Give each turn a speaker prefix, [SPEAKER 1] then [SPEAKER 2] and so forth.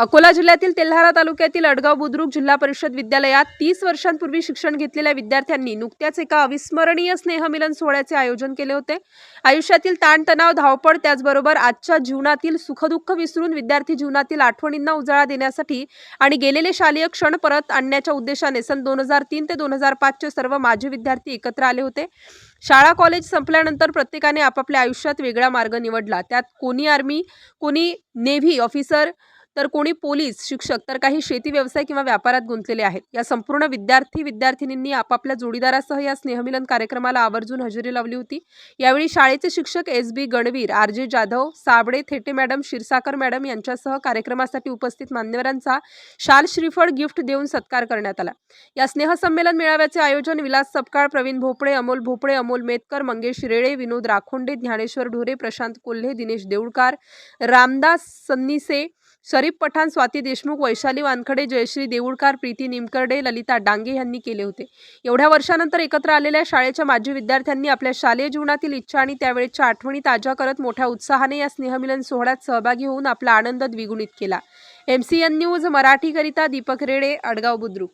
[SPEAKER 1] Akola जिल्ह्यातील तेल्हारा तालुक्यातील अडगाव बुद्रुक जिल्हा परिषद विद्यालयात तीस वर्षांपूर्वी शिक्षण घेतलेल्या विद्यार्थ्यांनी नुकत्याच एका अविस्मरणीय स्नेहमिलन सोहळ्याचे आयोजन केले होते. आयुष्यातील ताणतणाव धावपळ त्याचबरोबर आजच्या जीवनातील सुखदुःख विसरून विद्यार्थी जीवनातील आठवणींना उजाळा देण्यासाठी आणि गेलेले शालेय क्षण परत आणण्याच्या उद्देशाने सन दोन हजार तीन ते दोन हजार पाचचे सर्व माजी विद्यार्थी एकत्र आले होते. शाळा कॉलेज संपल्यानंतर प्रत्येकाने आपापल्या आयुष्यात वेगळा मार्ग निवडला. त्यात कोणी आर्मी कोणी नेव्ही ऑफिसर तर कोणी पोलीस शिक्षक तर काही शेती व्यवसाय किंवा व्यापारात गुंतलेले आहेत. या संपूर्ण विद्यार्थी विद्यार्थिनींनी आपापल्या जोडीदारासह या स्नेहमिलन कार्यक्रमाला आवर्जून हजेरी लावली होती. यावेळी शाळेचे शिक्षक S B Ganvir R J Jadhav Sable Thete madam Kshirsagar madam यांच्यासह कार्यक्रमासाठी उपस्थित मान्यवरांचा शाल श्रीफळ गिफ्ट देऊन सत्कार करण्यात आला. या स्नेहसंमेलन मेळाव्याचे आयोजन विलास सपकाळ प्रवीण भोपळे अमोल भोपळे अमोल मेतकर मंगेश रेळे विनोद राखोंडे ज्ञानेश्वर ढोरे प्रशांत कोल्हे दिनेश देऊळकार रामदास सन्निसे शरीफ पठाण स्वाती देशमुख वैशाली वानखडे जयश्री देऊळकार प्रीती निमकर्डे ललिता डांगे यांनी केले होते. एवढ्या वर्षानंतर एकत्र आलेल्या शाळेच्या माजी विद्यार्थ्यांनी आपल्या शालेय जीवनातील इच्छा आणि त्यावेळेच्या आठवणी ताज्या करत मोठ्या उत्साहाने या स्नेहमिलन सोहळ्यात सहभागी होऊन आपला आनंद द्विगुणित केला. एम सी एन न्यूज मराठीकरिता दीपक रेडे अडगाव बुद्रुक.